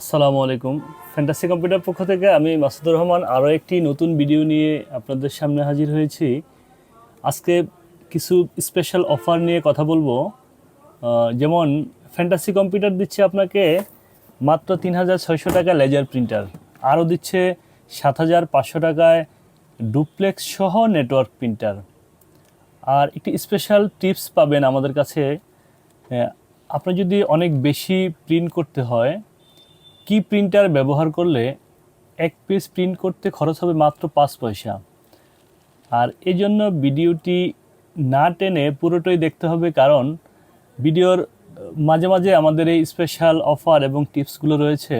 আসসালামু আলাইকুম। Fantasy computer পক্ষ থেকে আমি মাসুদুর রহমান আরও একটি নতুন ভিডিও নিয়ে আপনাদের সামনে হাজির হয়েছি। আজকে কিছু স্পেশাল অফার নিয়ে কথা বলব। যেমন ফ্যান্টাসি কম্পিউটার দিচ্ছে আপনাকে মাত্র তিন হাজার ছয়শো টাকা লেজার প্রিন্টার আরও দিচ্ছে সাত হাজার পাঁচশো টাকায় ডুপ্লেক্স সহ নেটওয়ার্ক প্রিন্টার আর একটি স্পেশাল টিপস পাবেন আমাদের কাছে। আপনার যদি অনেক বেশি প্রিন্ট করতে হয় কি প্রিন্টার ব্যবহার করলে এক পেজ প্রিন্ট করতে খরচ হবে মাত্র পাঁচ পয়সা? আর এই জন্য ভিডিওটি না টেনে পুরোটাই দেখতে হবে কারণ ভিডিওর মাঝে মাঝে আমাদের এই স্পেশাল অফার এবং টিপসগুলো রয়েছে।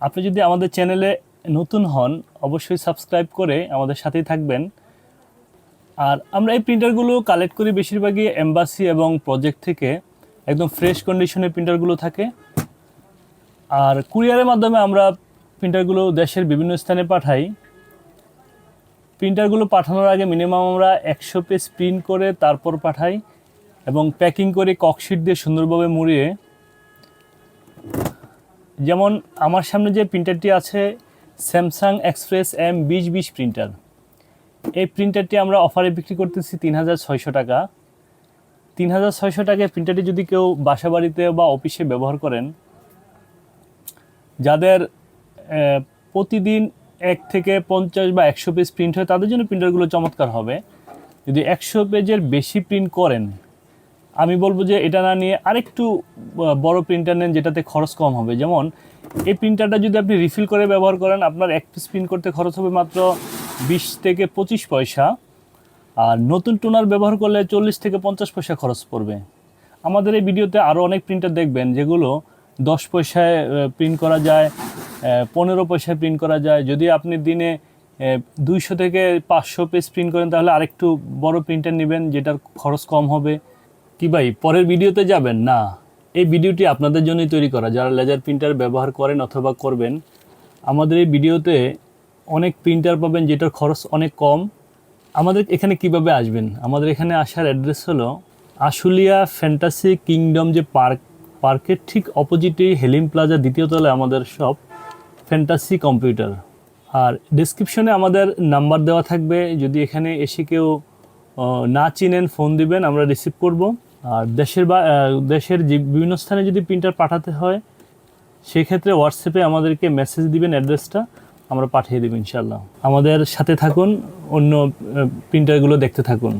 আপনি যদি আমাদের চ্যানেলে নতুন হন, অবশ্যই সাবস্ক্রাইব করে আমাদের সাথেই থাকবেন। আর আমরা এই প্রিন্টারগুলো কালেক্ট করি বেশিরভাগই এম্বাসি এবং প্রজেক্ট থেকে। একদম ফ্রেশ কন্ডিশনের প্রিন্টারগুলো থাকে। আর কুরিয়ারের মাধ্যমে আমরা প্রিন্টারগুলো দেশের বিভিন্ন স্থানে পাঠাই। প্রিন্টারগুলো পাঠানোর আগে মিনিমাম আমরা একশো পেজ প্রিন্ট করে তারপর পাঠাই এবং প্যাকিং করে ককশিট দিয়ে সুন্দরভাবে মুড়িয়ে। যেমন আমার সামনে যে প্রিন্টারটি আছে, স্যামসাং এক্সপ্রেস এম বিশ বিশ প্রিন্টার। এই প্রিন্টারটি আমরা অফারে বিক্রি করতেছি তিন হাজার ছয়শো টাকা। তিন হাজার ছয়শো টাকায় প্রিন্টারটি যদি কেউ বাসা বাড়িতে বা অফিসে ব্যবহার করেন যাদের প্রতিদিন এক থেকে পঞ্চাশ বা একশো পেজ প্রিন্ট হয়, তাদের জন্য প্রিন্টারগুলো চমৎকার হবে। যদি একশো পেজের বেশি প্রিন্ট করেন, আমি বলব যে এটা না নিয়ে আরেকটু বড় প্রিন্টার নেন যেটাতে খরচ কম হবে। যেমন, এই প্রিন্টারটা যদি আপনি রিফিল করে ব্যবহার করেন, আপনার এক পিস প্রিন্ট করতে খরচ হবে মাত্র বিশ থেকে পঁচিশ পয়সা। আর নতুন টোনার ব্যবহার করলে চল্লিশ থেকে পঞ্চাশ পয়সা খরচ পড়বে। আমাদের এই ভিডিওতে আরও অনেক প্রিন্টার দেখবেন, যেগুলো দশ পয়সায় প্রিন্ট করা যায় পনেরো পয়সায় প্রিন্ট করা যায়। যদি আপনি দিনে দুইশো থেকে পাঁচশো পেজ প্রিন্ট করেন, তাহলে আরেকটু বড় প্রিন্টার নেবেন, যেটার খরচ কম হবে। কি ভাই, পরের ভিডিওতে যাবেন? না। এই ভিডিওটি আপনাদের জন্যই তৈরি করা। যারা লেজার প্রিন্টার ব্যবহার করেন অথবা করবেন, আমাদের এই ভিডিওতে অনেক প্রিন্টার পাবেন, যেটার খরচ অনেক কম। আমাদের এখানে কীভাবে আসবেন? আমাদের এখানে আসার অ্যাড্রেস হলো আশুলিয়া ফ্যান্টাসি কিংডম যে পার্ক পার্কের ঠিক অপোজিটেই হেলিম প্লাজা দ্বিতীয় তলায় আমাদের শপ ফ্যান্টাসি কম্পিউটার আর ডিসক্রিপশনে আমাদের নাম্বার দেওয়া থাকবে। যদি এখানে এসে কেউ না চিনেন ফোন দিবেন, আমরা রিসিভ করব। আর দেশের বা দেশের যে বিভিন্ন স্থানে যদি প্রিন্টার পাঠাতে হয়, সেক্ষেত্রে হোয়াটসঅ্যাপে আমাদেরকে মেসেজ দিবেন অ্যাড্রেসটা আমরা পাঠিয়ে দেব ইনশাল্লাহ আমাদের সাথে থাকুন, অন্য প্রিন্টারগুলো দেখতে থাকুন।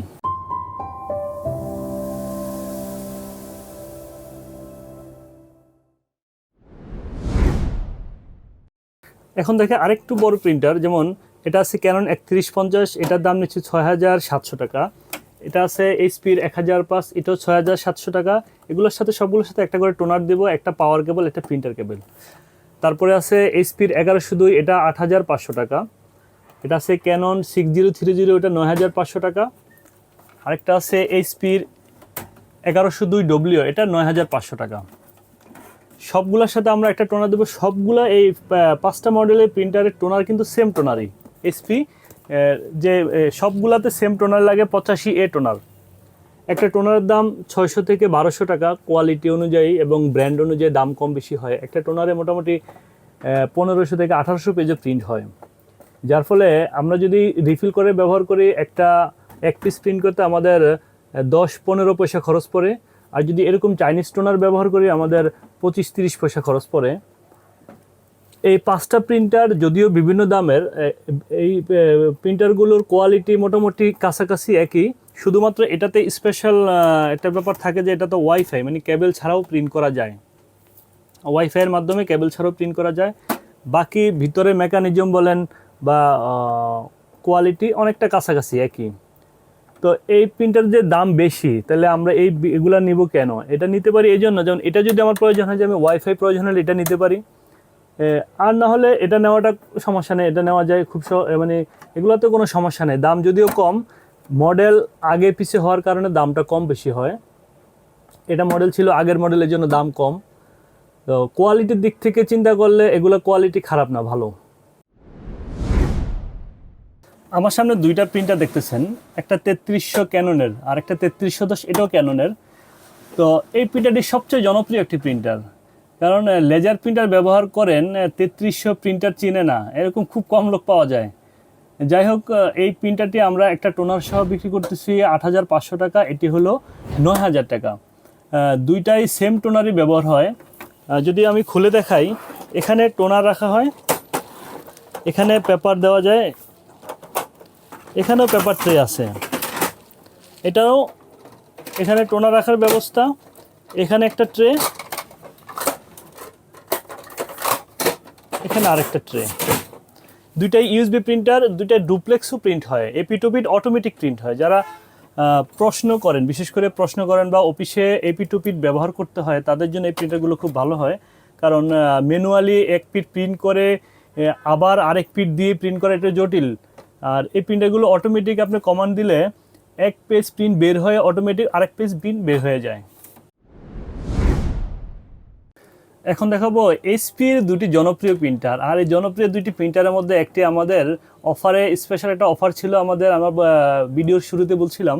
এখন দেখে আরেকটু বড় প্রিন্টার যেমন এটা আছে ক্যানন একত্রিশ পঞ্চাশ, এটার দাম নিচ্ছে ছয় হাজার সাতশো টাকা। এটা আছে এইচপির এক হাজার পাঁচ, এটাও ছয় হাজার সাতশো টাকা। এগুলোর সাথে সবগুলোর সাথে একটা করে টোনার দেবো, একটা পাওয়ার কেবল একটা প্রিন্টার কেবল তারপরে আছে এইচপির এগারোশো দুই, এটা আট হাজার পাঁচশো টাকা। এটা আছে Canon six zero three zero এটা নয় হাজার পাঁচশো টাকা। আরেকটা আছে এইচপির এগারোশো দুই ডব্লিউ এটা নয় হাজার পাঁচশো টাকা। সবগুলোর সাথে আমরা একটা টোনার দেবো। সবগুলা এই পাঁচটা মডেলের প্রিন্টারের টোনার কিন্তু সেম টোনারই এসপি যে সবগুলাতে সেম টোনার লাগে পঁচাশি এ টোনার। একটা টোনারের দাম ছয়শো থেকে বারোশো টাকা কোয়ালিটি অনুযায়ী এবং ব্র্যান্ড অনুযায়ী দাম কম বেশি হয়। একটা টোনারে মোটামুটি পনেরোশো থেকে আঠারোশো পেজে প্রিন্ট হয়। যার ফলে আমরা যদি রিফিল করে ব্যবহার করি, একটা, এক পিস প্রিন্ট করতে আমাদের দশ পনেরো পয়সা খরচ পড়ে। আর যদি এরকম চাইনিজ টোনার ব্যবহার করি, আমাদের পঁচিশ তিরিশ পয়সা খরচ পড়ে। এই পাঁচটা প্রিন্টার যদিও বিভিন্ন দামের এই প্রিন্টারগুলোর কোয়ালিটি মোটামুটি কাছাকাছি একই। শুধুমাত্র এটাতে স্পেশাল একটা ব্যাপার থাকে যে এটা তো ওয়াইফাই মানে কেবল ছাড়াও প্রিন্ট করা যায়। ওয়াইফাইয়ের মাধ্যমে কেবল ছাড়াও প্রিন্ট করা যায়। বাকি ভিতরে মেকানিজম বলেন বা কোয়ালিটি অনেকটা কাছাকাছি একই। তো এই প্রিন্টার যে দাম বেশি, তাহলে আমরা এই এগুলা নিব কেন? এটা নিতে পারি এই জন্য, যেমন এটা যদি আমার প্রয়োজন হয় যে আমি ওয়াইফাই প্রয়োজন হলে এটা নিতে পারি। আর না হলে এটা নেওয়াটা সমস্যা নেই, এটা নেওয়া যায় খুব মানে এগুলোতে কোনো সমস্যা নেই। দাম যদিও কম মডেল আগে পিছে হওয়ার কারণে দামটা কম বেশি হয়। এটা মডেল ছিল, আগের মডেলের জন্য দাম কম। তো কোয়ালিটির দিক থেকে চিন্তা করলে এগুলো কোয়ালিটি খারাপ না, ভালো। আমার সামনে দুইটা প্রিন্টার দেখতেছেন, একটা তেত্রিশশো ক্যাননের আর একটা তেত্রিশশো দশ, এটাও ক্যাননের। তো এই প্রিন্টারটি সবচেয়ে জনপ্রিয় একটি প্রিন্টার। কারণ লেজার প্রিন্টার ব্যবহার করেন তেত্রিশশো প্রিন্টার চিনে না, এরকম খুব কম লোক পাওয়া যায়। যাই হোক এই প্রিন্টারটি আমরা একটা টোনার সহ বিক্রি করতেছি আট হাজার পাঁচশো টাকা, এটি হলো নয় হাজার টাকা। দুইটাই সেম টোনারই ব্যবহার হয়। যদি আমি খুলে দেখাই, এখানে টোনার রাখা হয়, এখানে পেপার দেওয়া যায় এখানেও পেপার ট্রে আছে। এটাও এখানে টোনা রাখার ব্যবস্থা, এখানে একটা ট্রে, এখানে আরেকটা ট্রে। দুইটাই ইউএসবি প্রিন্টার দুইটা ডুপ্লেক্সও প্রিন্ট হয়। এপি টু পিট অটোমেটিক প্রিন্ট হয়। যারা প্রশ্ন করেন, বিশেষ করে প্রশ্ন করেন বা অফিসে এপি টু পিট ব্যবহার করতে হয়, তাদের জন্য এই প্রিন্টারগুলো খুব ভালো হয়। কারণ ম্যানুয়ালি এক পিট প্রিন্ট করে আবার আরেক পিট দিয়ে প্রিন্ট করা এটা জটিল। আর এই প্রিন্টারগুলো অটোমেটিক আপনি কমান্ড দিলে এক পেজ প্রিন্ট বের হয়ে অটোমেটিক আরেক পেজ প্রিন্ট বের হয়ে যায়। এখন দেখাবো এইচপির দুটি জনপ্রিয় প্রিন্টার আর এই জনপ্রিয় দুটি প্রিন্টারের মধ্যে একটি আমাদের অফারে স্পেশাল একটা অফার ছিল আমাদের, আমার ভিডিওর শুরুতে বলছিলাম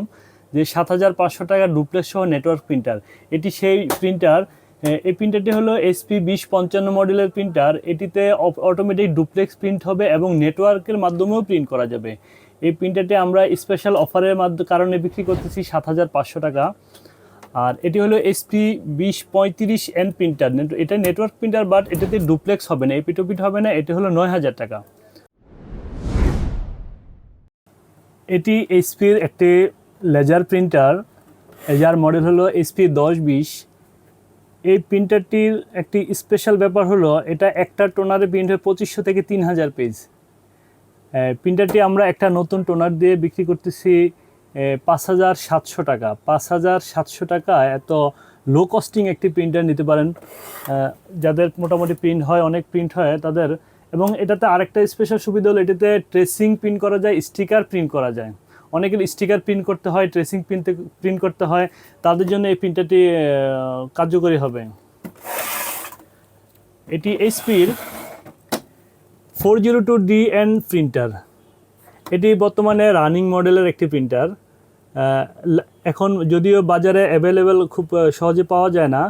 যে সাত হাজার পাঁচশো টাকা ডুপ্লেক্স সহ নেটওয়ার্ক প্রিন্টার এটি সেই প্রিন্টার এই প্রিন্টারটি হলো এইচপি বিশ পঞ্চান্ন মডেলের প্রিন্টার এটিতে অটোমেটিক ডুপ্লেক্স প্রিন্ট হবে এবং নেটওয়ার্কের মাধ্যমেও প্রিন্ট করা যাবে। এই প্রিন্টারটি আমরা স্পেশাল অফারের মাধ্যমে কারণে বিক্রি করতেছি সাত হাজার পাঁচশো টাকা। আর এটি হলো এসপি বিশ পঁয়ত্রিশ এন প্রিন্টার এটা নেটওয়ার্ক প্রিন্টার বাট এটাতে ডুপ্লেক্স হবে না এপি টুপিট হবে না, এটি হলো নয় হাজার টাকা। এটি এইচপির একটি লেজার প্রিন্টার যার মডেল হলো এইচপি দশ বিশ। এই প্রিন্টারটির একটি স্পেশাল ব্যাপার হলো, এটা একটা টোনারে প্রিন্ট হয় পঁচিশশো থেকে তিন হাজার পেজ প্রিন্টারটি আমরা একটা নতুন টোনার দিয়ে বিক্রি করতেছি পাঁচ হাজার সাতশো টাকা। পাঁচ হাজার সাতশো টাকা এত লো কস্টিং একটি প্রিন্টার নিতে পারেন। যাদের মোটামুটি প্রিন্ট হয়, অনেক প্রিন্ট হয় তাদের। এবং এটাতে আরেকটা স্পেশাল সুবিধা হলো, এটাতে ট্রেসিং প্রিন্ট করা যায় স্টিকার প্রিন্ট করা যায়। অনেকের স্টিকার প্রিন্ট করতে হয় ট্রেসিং প্রিন্ট প্রিন্ট করতে হয়, তাদের জন্য এই প্রিন্টারটি কার্যকরী হবে। এটি এইচপির four zero two D N printer এটি বর্তমানে রানিং মডেলের একটি প্রিন্টার এখন যদিও বাজারে অ্যাভেলেবেল খুব সহজে পাওয়া যায় না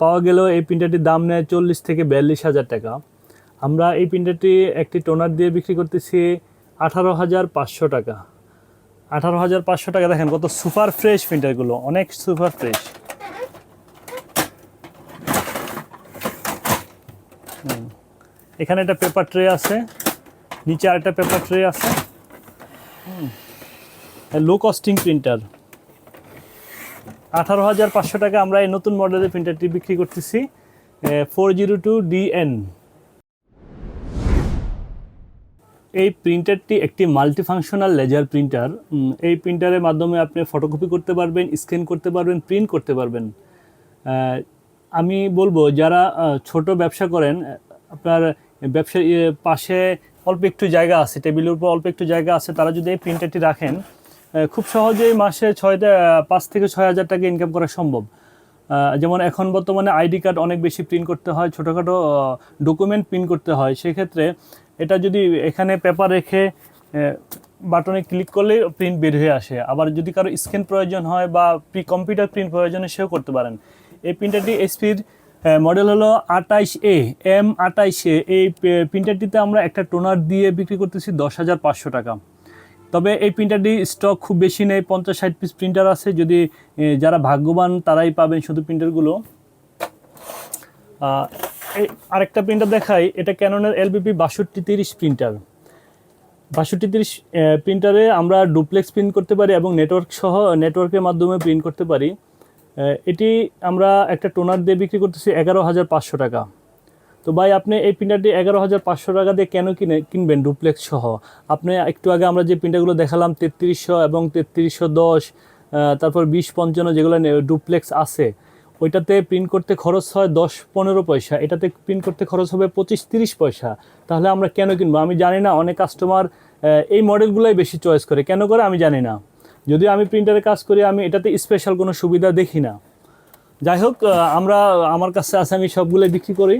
পাওয়া গেলেও এই প্রিন্টারটির দাম নেয় চল্লিশ থেকে বিয়াল্লিশ হাজার টাকা। আমরা এই প্রিন্টারটি একটি টোনার দিয়ে বিক্রি করতেছি আঠারো হাজার পাঁচশো টাকা। আঠারো হাজার পাঁচশো টাকা দেখেন কত সুপার ফ্রেশ প্রিন্টারগুলো, অনেক সুপার ফ্রেশ। এখানে একটা পেপার ট্রে আছে, নিচে আরেকটা পেপার ট্রে আছে। লো কস্টিং প্রিন্টার আঠারো হাজার পাঁচশো টাকা আমরা এই নতুন মডেলের প্রিন্টারটি বিক্রি করতেছি ফোর জিরো টু ডিএন এই প্রিন্টারটি একটি মাল্টিফাংশনাল লেজার প্রিন্টার এই প্রিন্টারের মাধ্যমে আপনি ফটোকপি করতে পারবেন স্ক্যান করতে পারবেন প্রিন্ট করতে পারবেন। আমি বলব, যারা ছোট ব্যবসা করেন আপনার ব্যবসার ইয়ে পাশে অল্প একটু জায়গা আছে টেবিলের উপর অল্প একটু জায়গা আছে, তারা যদি এই প্রিন্টারটি রাখেন খুব সহজেই মাসে ছয় পাঁচ থেকে ছয় হাজার টাকা ইনকাম করা সম্ভব। যেমন এখন বর্তমানে আইডি কার্ড অনেক বেশি প্রিন্ট করতে হয়, ছোটোখাটো ডকুমেন্ট প্রিন্ট করতে হয়, সেক্ষেত্রে এটা যদি এখানে পেপার রেখে বাটনে ক্লিক করলে প্রিন্ট বের হয়ে আসে। আবার যদি কারও স্ক্যান প্রয়োজন হয় বা প্রি কম্পিউটার প্রিন্ট প্রয়োজনে সেও করতে পারেন। এই প্রিন্টারটি এসপির মডেল হলো আটাইশ এ এম আটাইশ এ এই প্রিন্টারটিতে আমরা একটা টোনার দিয়ে বিক্রি করতেছি দশ হাজার পাঁচশো টাকা। তবে এই প্রিন্টারটি স্টক খুব বেশি নেই, পঞ্চাশ ষাট পিস প্রিন্টার আছে। যদি যারা ভাগ্যবান তারাই পাবেন শুধু প্রিন্টারগুলো আরেকটা প্রিন্টার দেখাই, এটা ক্যাননের এলবিপি বাষট্টি তিরিশ প্রিন্টার বাষট্টি তিরিশ প্রিন্টারে আমরা ডুপ্লেক্স প্রিন্ট করতে পারি এবং নেটওয়ার্ক সহ নেটওয়ার্কের মাধ্যমে প্রিন্ট করতে পারি। এটি আমরা একটা টোনার দিয়ে বিক্রি করতেছি এগারো হাজার পাঁচশো টাকা। তো ভাই, আপনি এই প্রিন্টারটি এগারো হাজার পাঁচশো টাকা দিয়ে কেন কিনে, কিনবেন ডুপ্লেক্স সহ? আপনি একটু আগে আমরা যে প্রিন্টারগুলো দেখালাম, তেত্রিশশো এবং তেত্রিশশো দশ তারপর বিশ পঞ্চান্ন যেগুলো ডুপ্লেক্স আছে ওইটাতে প্রিন্ট করতে খরচ হয় দশ পনেরো পয়সা, এটাতে প্রিন্ট করতে খরচ হবে পঁচিশ তিরিশ পয়সা। তাহলে আমরা কেন কিনবো? আমি জানি না, অনেক কাস্টমার এই মডেলগুলোই বেশি চয়েস করে। কেন করে? আমি জানি না। যদি আমি প্রিন্টারে কাজ করি, আমি এটাতে স্পেশাল কোনো সুবিধা দেখি না। যাই হোক আমরা, আমার কাছে আছে, আমি সবগুলো বিক্রি করি।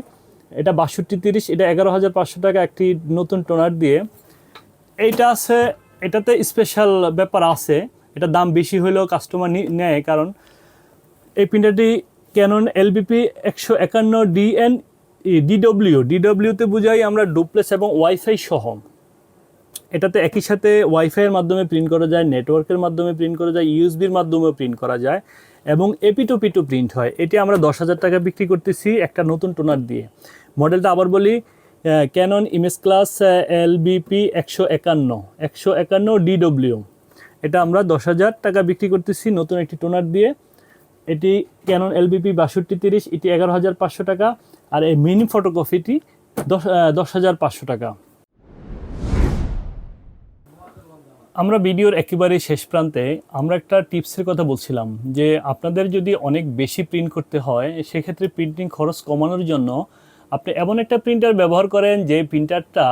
এটা বাষট্টি তিরিশ, এটা এগারো হাজার পাঁচশো টাকা একটি নতুন টোনার দিয়ে। এইটা আছে, এটাতে স্পেশাল ব্যাপার আছে। এটা দাম বেশি হলেও কাস্টমার নেয়, কারণ এই প্রিন্টারটি ক্যানন এলবিপি একশো একান্ন ডিএন ডিডব্লিউ ডিডব্লিউতে বুঝাই আমরা ডুপ্লেস এবং ওয়াইফাই সহ। এটাতে একই সাথে ওয়াইফাইয়ের মাধ্যমে প্রিন্ট করা যায় নেটওয়ার্কের মাধ্যমে প্রিন্ট করা যায় ইউএসবির মাধ্যমেও প্রিন্ট করা যায় এবং এপিটু পিটু প্রিন্ট হয়। এটি আমরা দশ হাজার টাকা বিক্রি করতেছি একটা নতুন টোনার দিয়ে। মডেলটা আবার বলি ক্যানন ইমেজ ক্লাস এলবিপি একশো একান্ন একশো একান্ন ডিডব্লিউ এটা আমরা দশ হাজার টাকা বিক্রি করতেছি নতুন একটি টোনার দিয়ে। এটি ক্যানন এলবিপি বাষট্টি তিরিশ, এটি এগারো হাজার পাঁচশো টাকা, আর এই মিনি ফটোকপিটি দশ দশ হাজার পাঁচশো টাকা। আমরা ভিডিওর একেবারে শেষ প্রান্তে আমরা একটা টিপসের কথা বলছিলাম, যে আপনাদের যদি অনেক বেশি প্রিন্ট করতে হয়, সেক্ষেত্রে প্রিন্টিং খরচ কমানোর জন্য আপনি এমন একটা প্রিন্টার ব্যবহার করেন, যে প্রিন্টারটা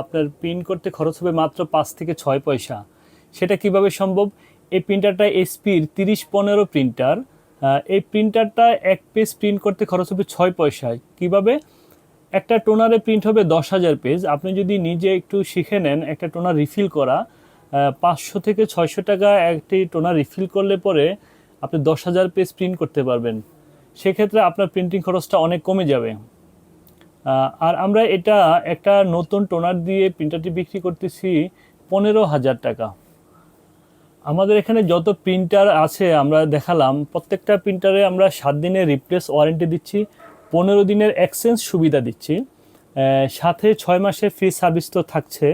আপনার প্রিন্ট করতে খরচ হবে মাত্র পাঁচ থেকে ছয় পয়সা। সেটা কীভাবে সম্ভব? এই প্রিন্টারটা এসপির তিরিশ পনেরো প্রিন্টার এই প্রিন্টারটা এক পেজ প্রিন্ট করতে খরচ হবে ছয় পয়সায়। কীভাবে? একটা টোনারে প্রিন্ট হবে দশ হাজার পেজ আপনি যদি নিজে একটু শিখে নেন একটা টোনার রিফিল করা পাঁচশো থেকে ছয়শো টাকা একটি টোনার রিফিল করলে পরে আপনি দশ হাজার পেজ প্রিন্ট করতে পারবেন। সেক্ষেত্রে আপনার প্রিন্টিং খরচটা অনেক কমে যাবে। আর আমরা এটা একটা নতুন টোনার দিয়ে প্রিন্টারটি বিক্রি করতেছি পনেরো হাজার টাকা। আমাদের এখানে যত প্রিন্টার আছে আমরা দেখালাম প্রত্যেকটা প্রিন্টারে আমরা সাত দিনের রিপ্লেস ওয়ারেন্টি দিচ্ছি পনেরো দিনের এক্সচেঞ্জ সুবিধা দিচ্ছি সাথে ছয় মাসের ফ্রি সার্ভিস তো থাকছে।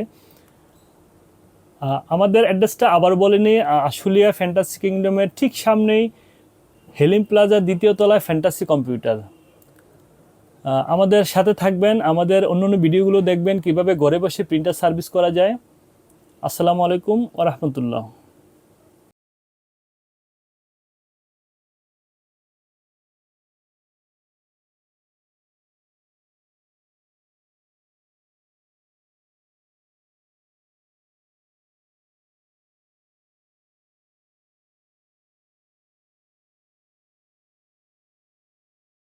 আমাদের অ্যাড্রেসটা আবার বলেনি আহ, আশুলিয়া ফ্যান্টাসি কিংডমের ঠিক সামনেই হেলিম প্লাজা দ্বিতীয় তলায় ফ্যান্টাসি কম্পিউটার আমাদের সাথে থাকবেন আমাদের অন্য অন্য ভিডিওগুলো দেখবেন কীভাবে ঘরে বসে প্রিন্টার সার্ভিস করা যায়। আসসালামু আলাইকুম ওরহমতুল্লাহ